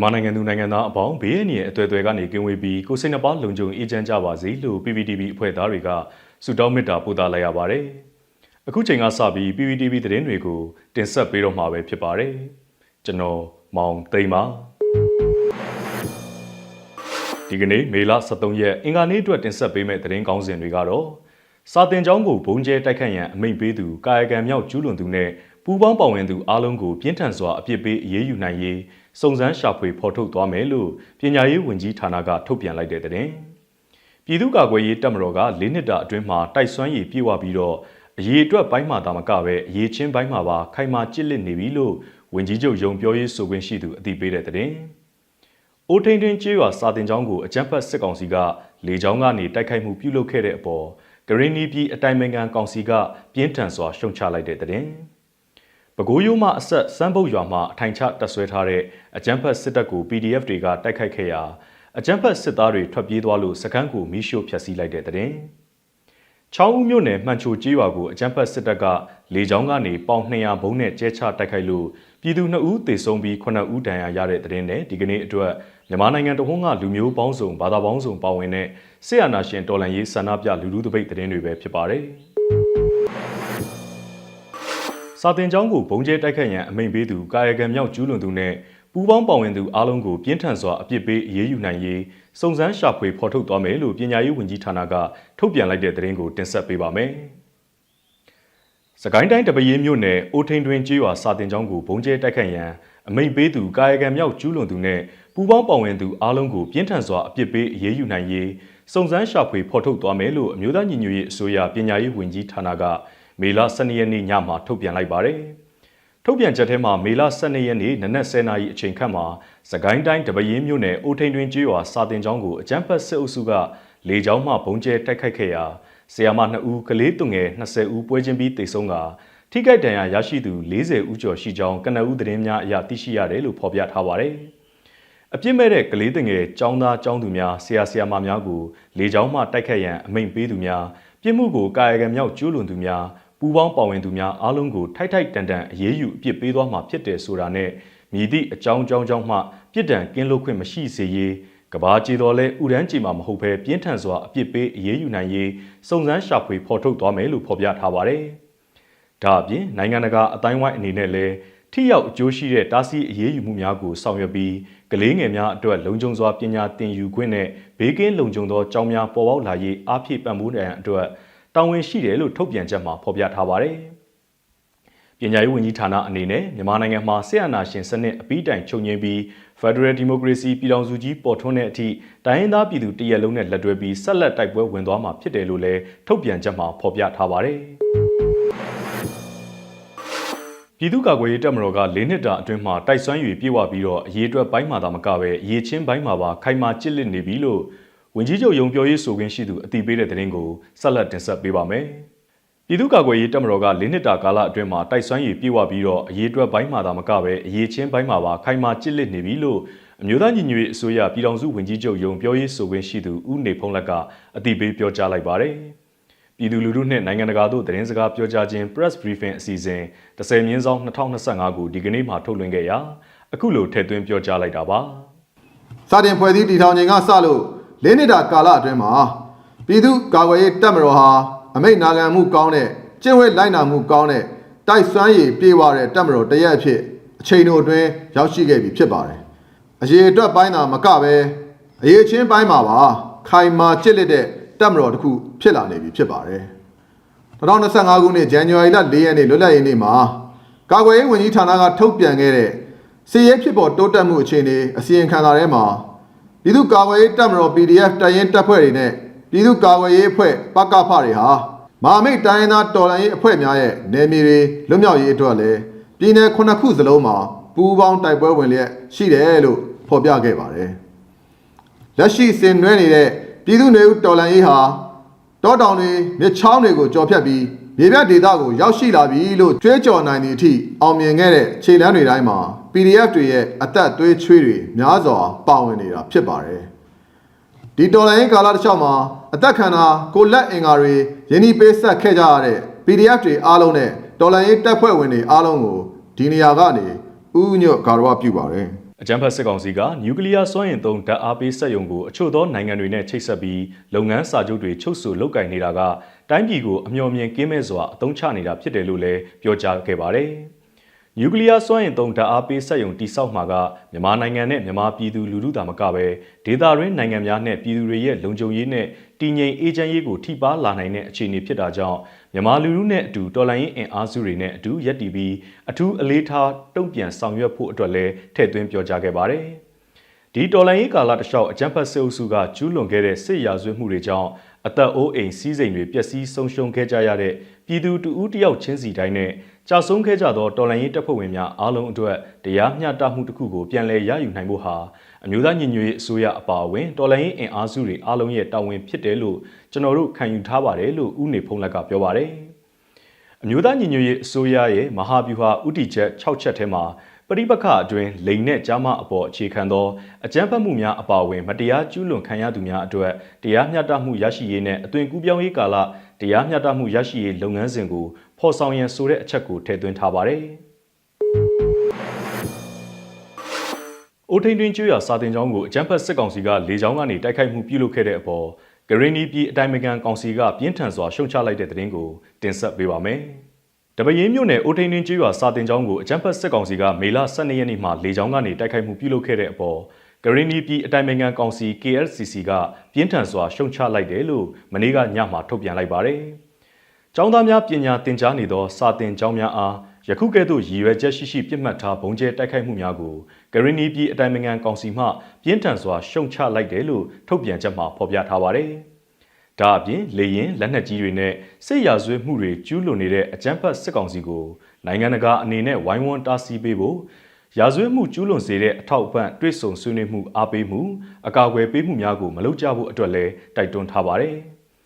မြန်မာနိုင်ငံသူနိုင်ငံသားအပေါင်းဘေးအန္တရာယ်အသွယ်သွယ်ကနေကင်းဝေးပြီးကိုယ်စိတ်နှပါလုံခြုံအေးချမ်းကြပါစေလို့ PPTV အဖွဲ့သားတွေကဆုတောင်းမေတ္တာပို့သလိုက်ရပါတယ်။အခုချိန်ကစပြီး PPTV သတင်းတွေကိုတင်ဆက်ပေးတော့မှာပဲဖြစ်ပါတယ်။ကျွန်တော်မောင်သိမ်းပါဒီကနေ့မေလ23ရက်အင်္ဂါနေ့အတွက်တင်ဆက်ပေးမယ့်သတင်းကောင်းစဉ်တွေကတော့စာတင်ကျောင်းကိုဘုံကျဲတိုက်ခတ်ရန်အမိန့်ပေးသူကာယကံမြောက်ကျူးလွန်သူနဲ့ပူးပေါင်းပါဝင်သူအားလုံးကိုပြင်းထန်စွာအပြစ်ပေးအရေးယူနိုင်ရေး စုံစမ်းရှာဖွေဖော်ထုတ်သွားမယ်လို့ပညာရေးဝန်ကြီးဌာနကထုတ်ပြန်လိုက်တဲ့သတင်း။ပြည်သူ့ကာကွယ်ရေးတပ်မတော်က၄နှစ်တာအတွင်းမှာတိုက်စွမ်းရည်ပြေဝပြီးတော့အရေးအတွက်ပိုင်းမှာတာမကပဲအရေးချင်းပိုင်းမှာပါခိုင်မာကြစ်လက်နေပြီလို့ဝန်ကြီးချုပ်ယုံပြောရေးဆိုခွင့်ရှိသူအသိပေးတဲ့သတင်း။အိုထိန်တွင်ကျေးရွာစာတင်ကျောင်းကိုအကြမ်းဖက်စစ်ကောင်စီကလေကြောင်းကနေတိုက်ခိုက်မှုပြုလုပ်ခဲ့တဲ့အပေါ်ဂရင်းနီပြည်အတိုင်ပင်ခံကောင်စီကပြင်းထန်စွာရှုံချလိုက်တဲ့သတင်း။ ပဲခူးရိုးမှအဆက်စမ်းပုတ်ရွာမှအထိုင်ချတပ်ဆွဲထားတဲ့အကြမ်းဖက်စစ်တပ်ကို PDF တွေကတိုက်ခိုက်ခဲ့ရာအကြမ်းဖက်စစ်သားတွေထွက်ပြေးသွားလို့စခန်းကိုမီးရှို့ဖျက်ဆီးလိုက်တဲ့သတင်း။ချောင်းဦးမြို့နယ်မှန်ချိုကျေးရွာကိုအကြမ်းဖက်စစ်တပ်ကလေကြောင်းကနေပေါင်200ဘုံနဲ့ကျဲချတိုက်ခိုက်လို့ပြည်သူ2ဦးသေဆုံးပြီး9ဦးဒဏ်ရာရတဲ့သတင်းနဲ့ဒီကနေ့အတွက်မြန်မာနိုင်ငံတဝန်းကလူမျိုးပေါင်းစုံဘာသာပေါင်းစုံပါဝင်တဲ့ဆေးအာနာရှင်တော်လှန်ရေးဆန္ဒပြလူလူတပိတ်သတင်းတွေပဲဖြစ်ပါတယ်။ စာတင်ကျောင်းကိုဘုံကျဲတိုက်ခတ်ရန်အမိန့်ပေးသူကာယကံမြောက်ကျူးလွန်သူနဲ့ပူးပေါင်းပါဝင်သူအားလုံးကိုပြင်းထန်စွာအပြစ်ပေးအရေးယူနိုင်ရေးစုံစမ်းရှာဖွေဖော်ထုတ်သွားမယ်လို့ပညာရေးဝန်ကြီးဌာနကထုတ်ပြန်လိုက်တဲ့သတင်းကိုတင်ဆက်ပေးပါမယ်။စကိုင်းတိုင်းတပရေးမြို့နယ်အိုထိန်တွင်ကျေးရွာစာတင်ကျောင်းကိုဘုံကျဲတိုက်ခတ်ရန်အမိန့်ပေးသူကာယကံမြောက်ကျူးလွန်သူနဲ့ပူးပေါင်းပါဝင်သူအားလုံးကိုပြင်းထန်စွာအပြစ်ပေးအရေးယူနိုင်ရေးစုံစမ်းရှာဖွေဖော်ထုတ်သွားမယ်လို့အမျိုးသားညီညွတ်ရေးအစိုးရပညာရေးဝန်ကြီးဌာနက မေလ12ရက်နေ့ညမှာထုတ်ပြန်လိုက်ပါတယ်။ထုတ်ပြန်ချက်ထဲမှာမေလ12ရက်နေ့နနက်10:00နာရီအချိန်ခန့်မှာစကိုင်းတိုင်းတပရင်းမြို့နယ်အိုထိန်တွင်ကျေးရွာစာတင်ကျောင်းကိုအကြမ်းဖက်စစ်အုပ်စုကလေကြောင်းမှဘုံကျဲတိုက်ခိုက်ခဲ့ရာဆီယာမ2ဦးကလေးသူငယ်20ဦးပွဲချင်းပြီးတိတ်ဆုံးကထိခိုက်ဒဏ်ရာရရှိသူ40ဦးကျော်ရှိကြောင်းကနအူးသတင်းများအရသိရှိရတယ်လို့ဖော်ပြထားပါတယ်။အပြစ်မဲ့တဲ့ကလေးငယ်ចောင်းသားចောင်းသူများဆရာဆရာမများကိုလေကြောင်းမှတိုက်ခတ်ရန်အမိန့်ပေးသူများပြစ်မှုကိုကာယကံမြောက်ကျူးလွန်သူများ ပူးပေါင်းပါဝင်သူများအားလုံးကိုထိုက်ထိုက်တန်တန်အရေးယူအပြစ်ပေးသွားမှာဖြစ်တယ်ဆိုတာနဲ့မြည်သည့်အကြောင်းကြောင်းကြောင့်မှပြစ်ဒဏ်ကင်းလွတ်ခွင့်မရှိစေရေးကဘာကြေတော်လဲဥရန်ကြေမှာမဟုတ်ဘဲပြင်းထန်စွာအပြစ်ပေးအရေးယူနိုင်ရေးစုံစမ်းရှာဖွေဖော်ထုတ်သွားမယ်လို့ဖော်ပြထားပါတယ်။ဒါအပြင်နိုင်ငံတကာအတိုင်းဝိုင်းအနေနဲ့လည်းထိရောက်အကျိုးရှိတဲ့တားဆီးအရေးယူမှုများကိုဆောင်ရွက်ပြီးကလေးငယ်များအတွက်လုံခြုံစွာပညာသင်ယူခွင့်နဲ့ဘေးကင်းလုံခြုံသောကြောင်းများပေါ်ပေါက်လာရေးအားဖြည့်ပံ့ပိုးနိုင်အတွက် တာဝန်ရှိတယ်လို့ထုတ်ပြန်ချက်မှာဖော်ပြထားပါတယ်။ပညာရေးဝန်ကြီးဌာနအနေနဲ့မြန်မာနိုင်ငံမှာဆရာနာရှင်စနစ်အပြီးတိုင်ချုပ်ငင်းပြီး Federal Democracy ပြည်ထောင်စုကြီးပေါ်ထွန်းတဲ့အထိတိုင်းရင်းသားပြည်သူတရက်လုံးနဲ့လက်တွဲပြီးဆက်လက်တိုက်ပွဲဝင်သွားမှာဖြစ်တယ်လို့လည်းထုတ်ပြန်ချက်မှာဖော်ပြထားပါတယ်။ပြည်သူ့ကာကွယ်ရေးတပ်မတော်က၄နှစ်တာအတွင်းမှာတိုက်စွမ်းရည်ပြေဝပြီးတော့အရေးအတွက်ပိုင်းမှာသာမကပဲအရေးချင်းပိုင်းမှာပါခိုင်မာကြစ်လက်နေပြီလို့ ဝန်ကြီးချုပ်ယုံပြောရေးဆိုခွင့်ရှိသူအတိပေးတဲ့သတင်းကိုဆက်လက်တင်ဆက်ပေးပါမယ်။ပြည်သူ့ကာကွယ်ရေးတပ်မတော်က၄နှစ်တာကာလအတွင်းမှာတိုက်စွမ်းရည်ပြေဝပြီးတော့အရေးအတွက်ပိုင်းမှာသာမကပဲအရေးချင်းပိုင်းမှာပါခိုင်မာကြစ်လက်နေပြီလို့အမျိုးသားညီညွတ်ရေးအစိုးရပြည်ထောင်စုဝန်ကြီးချုပ်ယုံပြောရေးဆိုခွင့်ရှိသူဦးနေဖုံးလက်ကအတိပေးပြောကြားလိုက်ပါတယ်။ပြည်သူလူထုနှင့်နိုင်ငံတကာတို့သတင်းစကားပြောကြားခြင်း press briefing အစီအစဉ်30မြင်းဆောင်2025ကိုဒီကနေ့မှထုတ်လွှင့်ခဲ့ရာအခုလိုထည့်သွင်းပြောကြားလိုက်တာပါစတင်ဖွဲ့စည်းတည်ထောင်ခြင်းကစလို့ လေးနှစ်တာကာလအတွင်းမှာပြည်သူ့ကာကွယ်ရေးတပ်မတော်ဟာအမိတ်နာခံမှုကောင်းတဲ့ကျင့်ဝတ်လိုက်နာမှုကောင်းတဲ့တိုက်စွမ်းရည်ပြေဝတဲ့တပ်မတော်တရက်အဖြစ်အချိန်တို့အတွင်းရောက်ရှိခဲ့ပြီဖြစ်ပါတယ်။အရေးအတွက်ပိုင်းသာမကပဲအရေးချင်းပိုင်းမှာပါခိုင်မာကျစ်လက်တဲ့တပ်မတော်တစ်ခုဖြစ်လာနေပြီဖြစ်ပါတယ်။2025ခုနှစ်ဇန်နဝါရီလ4ရက်နေ့လွတ်လပ်ရေးနေ့မှာကာကွယ်ရေးဝန်ကြီးဌာနကထုတ်ပြန်ခဲ့တဲ့စီရဲဖြစ်ပေါ်တိုးတက်မှုအခြေအနေအစီရင်ခံစာထဲမှာ ပြည်သူ့ကာကွယ်ရေးတပ်မတော် PDF တပ်ရင်းတပ်ဖွဲ့တွေနဲ့ပြည်သူ့ကာကွယ်ရေးအဖွဲ့ပကဖတွေဟာမဟာမိတ်တိုင်းရင်းသားတော်လှန်ရေးအဖွဲ့များရဲ့နယ်မြေတွေလွတ်မြောက်ရေးအတွက်လည်းပြည်내ခုနှစ်ခုစလုံးမှာပူးပေါင်းတိုက်ပွဲဝင်လျက်ရှိတယ်လို့ဖော်ပြခဲ့ပါတယ်။လက်ရှိစင်နွဲနေတဲ့ပြည်သူ့နေဦးတော်လှန်ရေးဟာတောတောင်တွေမြစ်ချောင်းတွေကိုကြော်ဖြတ်ပြီး မြေပြဒေသကိုရောက်ရှိလာပြီလို့ကြွေးကြော်နိုင်သည့်အထိအောင်မြင်ခဲ့တဲ့ခြေလမ်းတွေတိုင်းမှာ PDF တွေရဲ့အသက်သွေးချွေးတွေများစွာပါဝင်နေတာဖြစ်ပါတယ်။ဒီတော်လိုင်းကာလတစ်လျှောက်မှာအသက်ခံတာကိုလက်အင်္ကာတွေယင်းဒီပေးဆက်ခဲ့ကြရတဲ့ PDF တွေအားလုံးနဲ့တော်လိုင်းတပ်ဖွဲ့ဝင်တွေအားလုံးကိုဒီနေရာကနေဥညွတ်ဂါရဝပြုပါတယ် အကြံဖတ်စစ်ကောင်စီကနျူကလ িয়ার စွမ်းအင်သုံးဓာတ်အားပေးစက်ရုံကိုအချို့သောနိုင်ငံတွေနဲ့ချိတ်ဆက်ပြီးလုပ်ငန်းစာချုပ်တွေချုပ်ဆိုလုပ်ကင်နေတာကတိုင်းပြည်ကိုအမျှော်မြင်ကင်းမဲ့စွာအသုံးချနေတာဖြစ်တယ်လို့လည်းပြောကြားခဲ့ပါတယ်။နျူကလ িয়ার စွမ်းအင်သုံးဓာတ်အားပေးစက်ရုံတိစောက်မှာကမြန်မာနိုင်ငံနဲ့မြန်မာပြည်သူလူထုသာမကပဲဒေသတွင်းနိုင်ငံများနဲ့ပြည်သူတွေရဲ့လုံခြုံရေးနဲ့ တည်ငြိမ်အေးချမ်းရေးကိုထိပါလာနိုင်တဲ့အခြေအနေဖြစ်တာကြောင့်မြန်မာလူထုနဲ့အတူတော်လှန်ရေးအင်အားစုတွေနဲ့အတူရပ်တည်ပြီးအထူးအလေးထားတုံ့ပြန်ဆောင်ရွက်ဖို့အတွက်လည်းထည့်သွင်းပြောကြားခဲ့ပါတယ်။ဒီတော်လှန်ရေးကာလတစ်လျှောက်အကြမ်းဖက်စစ်အုပ်စုကကျူးလွန်ခဲ့တဲ့စစ်ရာဇဝတ်မှုတွေကြောင့်အသက်အိုးအိမ်စီးစိမ်တွေပျက်စီးဆုံးရှုံးခဲ့ကြရတဲ့ပြည်သူတဦးတယောက်ချင်းစီတိုင်းနဲ့ကြာဆုံးခဲ့ကြသောတော်လှန်ရေးတပ်ဖွဲ့ဝင်များအားလုံးအတွက်တရားမျှတမှုတစ်ခုကိုပြန်လည်ရယူနိုင်ဖို့ဟာ အမျိုးသားညီညွတ်ရေးအစိုးရအပါအဝင်တော်လှန်ရေးအင်အားစုတွေအားလုံးရဲ့တာဝန်ဖြစ်တယ်လို့ကျွန်တော်တို့ခံယူထားပါတယ်လို့ဦးနေဖုံးလက်ကပြောပါတယ်။အမျိုးသားညီညွတ်ရေးအစိုးရရဲ့မဟာဗျူဟာဥတီချက်6ချက်ထဲမှာပရိပခအတွင်းလိန်နဲ့ကြားမအပေါ်အခြေခံသောအကြမ်းဖက်မှုများအပါအဝင် မတရားကျူးလွန်ခံရသူများအတွက်တရားမျှတမှုရရှိရေးနဲ့အသွင်ကူးပြောင်းရေးကာလတရားမျှတမှုရရှိရေးလုပ်ငန်းစဉ်ကိုဖော်ဆောင်ရန်ဆိုတဲ့အချက်ကိုထည့်သွင်းထားပါတယ်။ အိုထိန်တွင်ကျွရစာတင်ကျောင်းကိုအကြမ်းဖက်စစ်ကောင်စီကလေကြောင်းကနေတိုက်ခိုက်မှုပြုလုပ်ခဲ့တဲ့အပေါ်ဂရင်းနီပြည်အတိုင်းအမြံကောင်စီကပြင်းထန်စွာရှုံချလိုက်တဲ့သတင်းကိုတင်ဆက်ပေးပါမယ်။တပရင်းမြို့နယ်အိုထိန်တွင်ကျွရစာတင်ကျောင်းကိုအကြမ်းဖက်စစ်ကောင်စီကမေလ12ရက်နေ့မှာလေကြောင်းကနေတိုက်ခိုက်မှုပြုလုပ်ခဲ့တဲ့အပေါ်ဂရင်းနီပြည်အတိုင်းအမြံကောင်စီ KLCC ကပြင်းထန်စွာရှုံချလိုက်တယ်လို့မနေ့ကညမှာထုတ်ပြန်လိုက်ပါတယ်။ကျောင်းသားများပညာသင်ကြားနေသောစာသင်ကျောင်းများအား ယခုကဲ့သို့ရည်ရွယ်ချက်ရှိရှိပြစ်မှတ်ထားဘုံကျဲတိုက်ခိုက်မှုများကိုဂရနီပြည်အတိုင်းအငံကောင်စီမှပြင်းထန်စွာရှုံချလိုက်တယ်လို့ထုတ်ပြန်ချက်မှာဖော်ပြထားပါတယ်။ဒါအပြင်လေရင်လက်နက်ကြီးတွေနဲ့စစ်ရာဇဝတ်မှုတွေကျူးလွန်နေတဲ့အကြမ်းဖက်စစ်ကောင်စီကိုနိုင်ငံတကာအနေနဲ့ဝိုင်းဝန်းတားဆီးပေးဖို့ရာဇဝတ်မှုကျူးလွန်စေတဲ့အထောက်အပံ့တွေ့ဆုံဆွေးနွေးမှုအားပေးမှုအကာအကွယ်ပေးမှုများကိုမလုပ်ကြဖို့အတွက်လည်းတိုက်တွန်းထားပါတယ်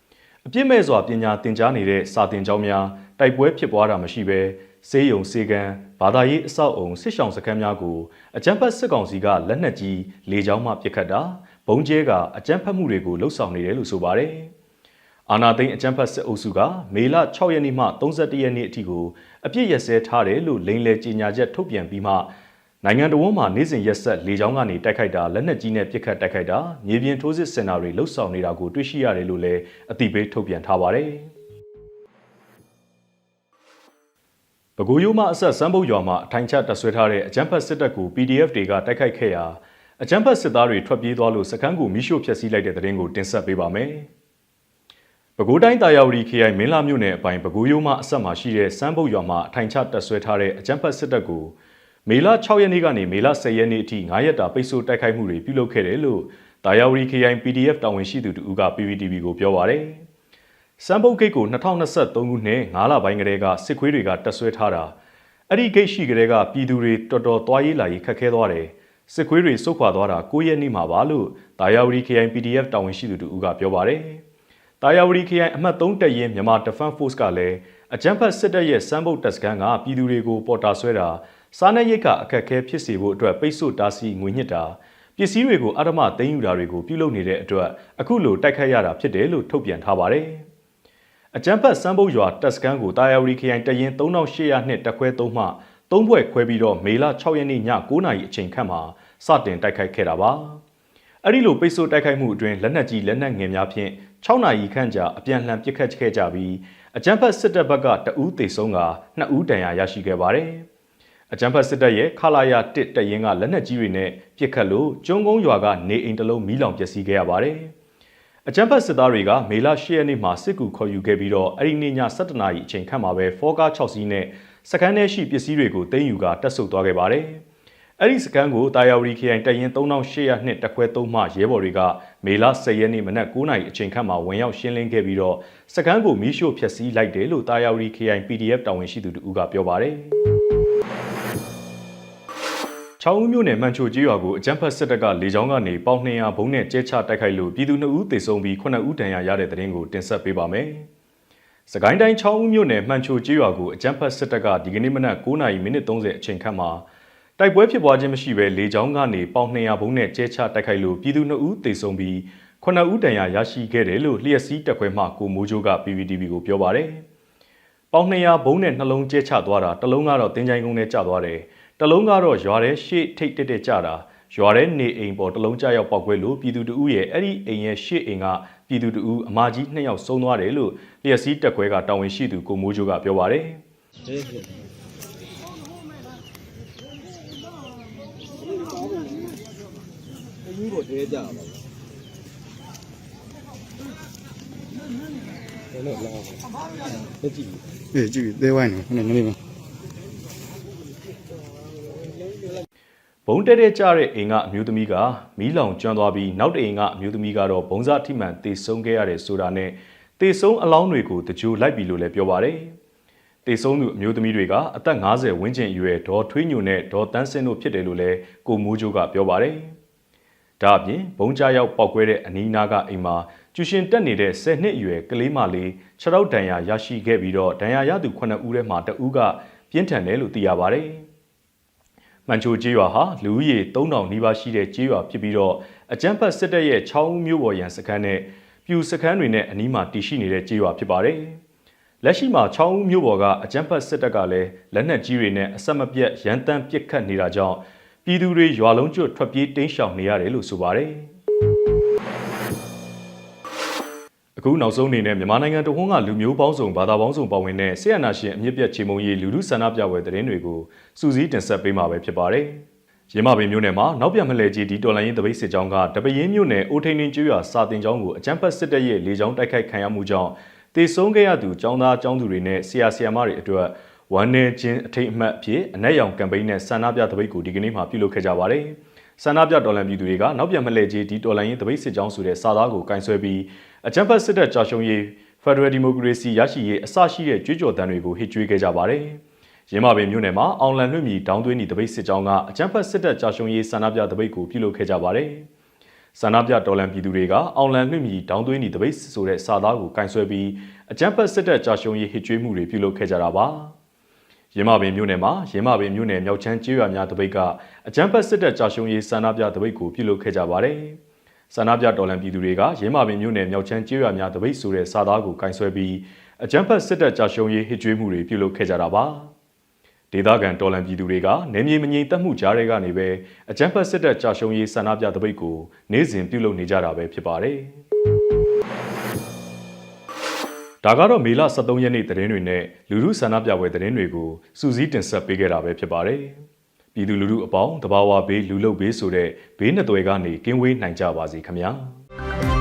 ။အပြစ်မဲ့စွာပညာသင်ကြားနေတဲ့စာသင်ကျောင်းများတိုက်ပွဲဖြစ်ပွားတာမရှိဘဲ စေးရုံစေကံဘာသာရေးအဆောက်အုံစစ်ဆောင်စခန်းများကိုအကြမ်းဖက်စစ်ကောင်စီကလက်နက်ကြီးလေကြောင်းမှပစ်ခတ်တာဘုံကျဲကအကြမ်းဖက်မှုတွေကိုလှုပ်ဆောင်နေတယ်လို့ဆိုပါတယ်။အာနာသိန်းအကြမ်းဖက်စစ်အုပ်စုကမေလ6ရက်နေ့မှ31ရက်နေ့အထိကိုအပြစ်ရစဲထားတယ်လို့လိန်လေကြေညာချက်ထုတ်ပြန်ပြီးမှနိုင်ငံတော်ဝန်မှနေစဉ်ရက်ဆက်လေကြောင်းကနေတိုက်ခိုက်တာလက်နက်ကြီးနဲ့ပစ်ခတ်တိုက်ခိုက်တာမြေပြင်ထိုးစစ်စင်တာတွေလှုပ်ဆောင်နေတာကိုတွေ့ရှိရတယ်လို့လည်းအသိပေးထုတ်ပြန်ထားပါတယ်။ ပဲခူးရိုးမှအဆက်စမ်းပုတ်ရွာမှာအထိုင်ချတပ်ဆွဲထားတဲ့အကြမ်းဖက်စစ်တပ်ကို PDF တွေကတိုက်ခိုက်ခဲ့ရာအကြမ်းဖက်စစ်သားတွေထွက်ပြေးသွားလို့စခန်းကိုမိရှို့ဖျက်ဆီးလိုက်တဲ့တဲ့ရင်ကိုတင်ဆက်ပေးပါမယ်။ပဲခူးတိုင်းတာယာဝတီခရိုင်မင်းလာမြို့နယ်အပိုင်ပဲခူးရိုးမှအဆက်မှာရှိတဲ့စမ်းပုတ်ရွာမှာအထိုင်ချတပ်ဆွဲထားတဲ့အကြမ်းဖက်စစ်တပ်ကိုမေလ6ရက်နေ့ကနေမေလ10ရက်နေ့အထိ9ရက်တာပိတ်ဆို့တိုက်ခိုက်မှုတွေပြုလုပ်ခဲ့တယ်လို့တာယာဝတီ KIN PDF တာဝန်ရှိသူတူက PPTV ကိုပြောပါရယ် စမ်ပုတ်ဂိတ်ကို2023ခုနှစ်9လပိုင်းကတည်းကစစ်ခွေးတွေကတက်ဆွဲထားတာအဲ့ဒီဂိတ်ရှိကလေးကပြည်သူတွေတော်တော်သွားရေးလာရေးခက်ခဲသွားတယ်စစ်ခွေးတွေစုခွာသွားတာ9ရက်နေ့မှာပါလို့တာယာဝတီ KIN PDF တာဝန်ရှိသူတူကပြောပါရယ်တာယာဝတီ KIN အမှတ်3တပ်ရင်းမြန်မာ Defense Force ကလည်းအကြမ်းဖက်စစ်တပ်ရဲ့စမ်းပုတ်တပ်စခန်းကပြည်သူတွေကိုပေါ်တာဆွဲတာစားနပ်ရိက္ခအခက်အခဲဖြစ်စေဖို့အတွက်ပိတ်ဆို့တားဆီးငွေညှစ်တာပစ္စည်းတွေကိုအဓမ္မသိမ်းယူတာတွေကိုပြုလုပ်နေတဲ့အတွက်အခုလိုတိုက်ခတ်ရတာဖြစ်တယ်လို့ထုတ်ပြန်ထားပါတယ်။ အကြမ်းဖက်စမ်းပုတ်ရွာတက်စကန်ကိုတာယာဝတီခရိုင်တရင်3800နှစ်တက်ခွဲ3မှ3ဘွဲ့ခွဲပြီးတော့မေလ6ရက်နေ့ည9:00နာရီအချိန်ခန့်မှာစတင်တိုက်ခိုက်ခဲ့တာပါ။အဲ့ဒီလိုပိတ်ဆို့တိုက်ခိုက်မှုအတွင်းလက်နက်ကြီးလက်နက်ငယ်များဖြင့်6နာရီခန့်ကြာအပြန်လှန်ပစ်ခတ်ခဲ့ကြပြီးအကြမ်းဖက်စစ်တပ်ဘက်ကတအူးသေဆုံးက2ဦးတန်ရာရရှိခဲ့ပါတယ်။အကြံဖတ်စစ်တပ်ရဲ့ခလာရတစ်တရင်ကလက်နက်ကြီးတွေနဲ့ပစ်ခတ်လို့ကျွန်းကုန်းရွာကနေအိမ်တလုံးမီးလောင်ပျက်စီးခဲ့ရပါတယ်။ အကြံဖတ်စစ်သားတွေကမေလ10ရက်နေ့မှာစစ်ကူခေါ်ယူခဲ့ပြီးတော့အဲ့ဒီနေ့ည7:00နာရီအချိန်ခန့်မှာပဲဖောကား6စီးနဲ့စကန်ထဲရှိပစ္စည်းတွေကိုသိမ်းယူကတက်ဆုပ်သွားခဲ့ပါတယ်။အဲ့ဒီစကန်ကိုတာယာဝတီခရိုင်တရင်3800နှစ်တခွဲ3မှရဲဘော်တွေကမေလ10ရက်နေ့မနက်9:00နာရီအချိန်ခန့်မှာဝင်ရောက်ရှင်းလင်းခဲ့ပြီးတော့စကန်ကိုမီးရှို့ဖျက်ဆီးလိုက်တယ်လို့တာယာဝတီခရိုင် PDF တာဝန်ရှိသူတို့ကပြောပါတယ်။ ချောင်းဦးမြို့နယ်မှန်ချိုကြီးရွာကိုအကြမ်းဖက်စစ်တပ်ကလေကြောင်းကနေပေါင်200ဘုံနဲ့ကျဲချတိုက်ခိုက်လို့ပြည်သူ2ဦးသေဆုံးပြီး9ဦးဒဏ်ရာရတဲ့တဲ့ရင်ကိုတင်ဆက်ပေးပါမယ်။စကိုင်းတိုင်းချောင်းဦးမြို့နယ်မှန်ချိုကြီးရွာကိုအကြမ်းဖက်စစ်တပ်ကဒီကနေ့မနက်9:30မိနစ်30အချိန်ခန့်မှာတိုက်ပွဲဖြစ်ပွားခြင်းမရှိဘဲလေကြောင်းကနေပေါင်200ဘုံနဲ့ကျဲချတိုက်ခိုက်လို့ပြည်သူ2ဦးသေဆုံးပြီး9ဦးဒဏ်ရာရရှိခဲ့တယ်လို့လျှက်စီးတပ်ခွဲမှကိုမိုးချိုးက PPTV ကိုပြောပါတယ်။ပေါင်200ဘုံနဲ့နှလုံးကျဲချသွားတာတလုံးကတော့တင်းချိုင်းကုန်းနဲ့ကျသွားတယ်။ဒ တလုံးကတော့ရွာထဲရှေ့ထိတ်တက်တက်ကြတာရွာထဲနေအိမ်ပေါ်တလုံးကြရောက်ပောက်ကွဲလို့ပြည်သူတအူးရဲ့အဲ့ဒီအိမ်ရဲ့ရှေ့အိမ်ကပြည်သူတအူးအမကြီးနှစ်ယောက်ဆုံးသွားတယ်လို့လျက်စီးတက်ခွဲကတာဝန်ရှိသူကိုမိုးချိုးကပြောပါတယ်ဘူးကိုတဲကြပါဘူးတယ်လို့လာလက်ကြည့်အေးကြည့်သေးဝိုင်းနေခဏနေနေ ဘုံတက်တဲ့ကြတဲ့အိမ်ကအမျိုးသမီးကမီးလောင်ကျွမ်းသွားပြီးနောက်တအိမ်ကအမျိုးသမီးကတော့ဘုံစားထိမှန်တေဆုံးခဲ့ရတယ်ဆိုတာနဲ့တေဆုံးအလောင်းတွေကိုတကြိုလိုက်ပြီလို့လည်းပြောပါတယ်။တေဆုံးသူအမျိုးသမီးတွေကအသက်50ဝန်းကျင်အရွယ်ဒေါ်ထွေးညိုနဲ့ဒေါ်တန်းစင်းတို့ဖြစ်တယ်လို့လည်းကိုမိုးချိုးကပြောပါတယ်။ဒါအပြင်ဘုံကြားရောက်ပောက်ကွဲတဲ့အနီးနားကအိမ်မှာကျူရှင်တက်နေတဲ့10နှစ်အရွယ်ကလေးမလေးခြေထောက်ဒဏ်ရာရရှိခဲ့ပြီးတော့ဒဏ်ရာရသူ9ဦးထဲမှာတဦးကပြင်းထန်တယ်လို့သိရပါတယ်။ မှန်ချိုကျေးရွာဟာလူဦးရေ3000နီးပါးရှိတဲ့ကျေးရွာဖြစ်ပြီးတော့အကြမ်းဖက်စစ်တပ်ရဲ့ချောင်းဦးမြို့ပေါ်ရန်စခန်းနဲ့ပြူစခန်းတွေနဲ့အနီးမှာတည်ရှိနေတဲ့ကျေးရွာဖြစ်ပါတယ်။လက်ရှိမှာချောင်းဦးမြို့ပေါ်ကအကြမ်းဖက်စစ်တပ်ကလည်းလက်နက်ကြီးတွေနဲ့အဆက်မပြတ်ရန်တမ်းပစ်ခတ်နေတာကြောင့်ပြည်သူတွေရွာလုံးကျွတ်ထွက်ပြေးတိမ်းရှောင်နေရတယ်လို့ဆိုပါတယ်။ အခုနောက်ဆုံးအနေနဲ့မြန်မာနိုင်ငံတဝန်းကလူမျိုးပေါင်းစုံဘာသာပေါင်းစုံပါဝင်တဲ့ဆီယနာရှင်အမြင့်ပြတ်ချေမုံရေးလူလူဆန္ဒပြပွဲသတင်းတွေကိုစူးစီးတင်ဆက်ပေးမှာပဲဖြစ်ပါတယ်။ရင်းမပင်မြို့နယ်မှာနောက်ပြန်မလဲကြီးဒီတော်လိုင်းရင်တပိတ်စစ်ကြောင်းကတပရင်းမြို့နယ်အိုထိန်နှင်းကျွော်စာတင်ကျောင်းကိုအကြမ်းဖက်စစ်တပ်ရဲ့လေကြောင်းတိုက်ခိုက်ခံရမှုကြောင့်တေဆုံးခဲ့ရသူကျောင်းသားကျောင်းသူတွေနဲ့ဆရာဆရာမတွေအတွက် ဝန်내ချင်းအထိတ်အမှတ်အဖြစ်အနက်ရောင်ကမ်ပိန်းနဲ့ဆန္ဒပြတပိတ်ကိုဒီကနေ့မှပြုလုပ်ခဲ့ကြပါတယ်။ဆန္ဒပြတော်လှန်ပြည်သူတွေကနောက်ပြန်မလဲကြီးဒီတော်လိုင်းရင်တပိတ်စစ်ကြောင်းဆိုတဲ့စာသားကိုကင်ဆယ်ပြီးအကြမ်းဖက်စစ်တပ်ကြာရှုံးရေး Federal Democracy ရရှိရေးအစရှိတဲ့ကြွေးကြော်တမ်းတွေကိုဟစ်ကြွေးခဲ့ကြပါတယ်။ရင်းမာပင်မြို့နယ်မှာအောင်လန်လွှင့်မြီတောင်းသွင်းသပိတ်စစ်ကြောင်းကအကြမ်းဖက်စစ်တပ်ကြာရှုံးရေးဆန္ဒပြသပိတ်ကိုပြုလုပ်ခဲ့ကြပါတယ်။ဆန္ဒပြတော်လှန်ပြည်သူတွေကအောင်လန်လွှင့်မြီတောင်းသွင်းသပိတ်ဆိုတဲ့စာသားကိုကင်ဆယ်ပြီးအကြမ်းဖက်စစ်တပ်ကြာရှုံးရေးဟစ်ကြွေးမှုတွေပြုလုပ်ခဲ့ကြတာပါ။ ရင်းမာပင်မြို့နယ်မှာရင်းမာပင်မြို့နယ်မြောက်ချမ်းကျေးရွာများတပိတ်ကအကြမ်းဖက်စစ်တပ်ကြာရှုံးရေးဆန္ဒပြတပိတ်ကိုပြုလုပ်ခဲ့ကြပါတယ်။ဆန္ဒပြတော်လှန်ပြည်သူတွေကရင်းမာပင်မြို့နယ်မြောက်ချမ်းကျေးရွာများတပိတ်ဆိုတဲ့စာသားကိုကင်ဆယ်ပြီးအကြမ်းဖက်စစ်တပ်ကြာရှုံးရေးဟစ်ကြွေးမှုတွေပြုလုပ်ခဲ့ကြတာပါ။ဒေသခံတော်လှန်ပြည်သူတွေကနေမြေမငြိမ်သက်မှုကြားတွေကနေပဲအကြမ်းဖက်စစ်တပ်ကြာရှုံးရေးဆန္ဒပြတပိတ်ကိုနေ့စဉ်ပြုလုပ်နေကြတာပဲဖြစ်ပါတယ်။ ဒါကတော့မေလ23ရက်နေ့သတင်းတွေနဲ့လူလူဆန္ဒပြပွဲသတင်းတွေကိုစူးစီးတင်ဆက်ပေးခဲ့တာပဲဖြစ်ပါတယ်။ပြည်သူလူထုအပေါင်းတဘာဝဘေးလူလုတ်ဘေးဆိုတဲ့ဘေးနှစ်သွယ်ကနေကင်းဝေးနိုင်ကြပါစေခင်ဗျာ။